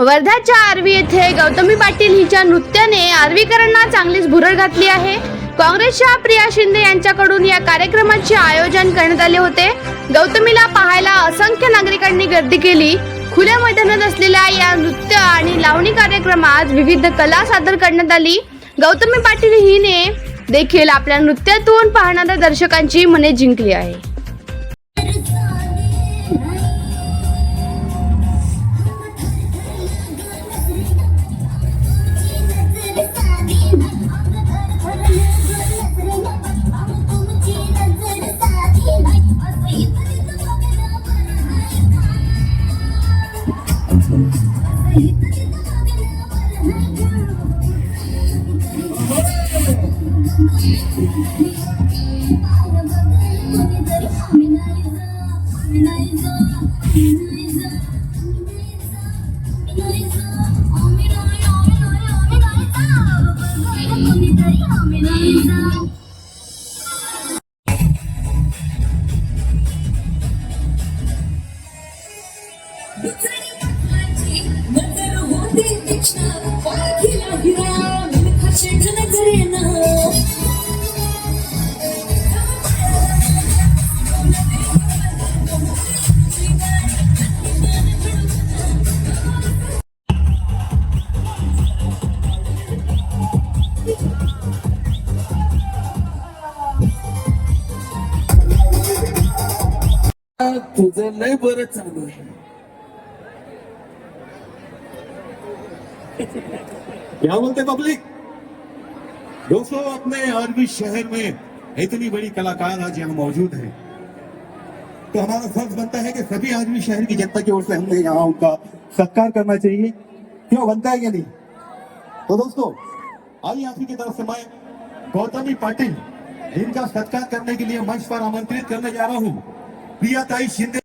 वर्ध्याच्या आर्वी येथे गौतमी पाटील हिच्या नृत्याने आर्वीकरांना चांगलीच भुरळ घातली आहे. काँग्रेसच्या प्रिया शिंदे यांच्याकडून या कार्यक्रमाचे आयोजन करण्यात आले होते. गौतमीला पाहायला असंख्य नागरिकांनी गर्दी केली. खुल्या मैदानात असलेल्या या नृत्य आणि लावणी कार्यक्रमात विविध कला सादर करण्यात आली. गौतमी पाटील हिने देखील आपल्या नृत्यातून पाहणाऱ्या दर्शकांची मने जिंकली आहे. It's तुझं लय बरं चालू आहे. क्या बोलते पब्लिक? दोस्तों, अपने अरबी शहर में इतनी बड़ी कलाकार आज यहाँ मौजूद है। तो हमारा फ़र्ज़ बनता है कि सभी अरबी शहर की जनता की ओर से हमने यहाँ उनका सत्कार करना चाहिए। क्यों, बनता है या नहीं? तो दोस्तों आइए आप की तरफ़ से मैं गौतमी पाटिल जिनका सत्कार करने के लिए मंच पर आमंत्रित करने जा रहा हूँ। प्रियाताई शिंदे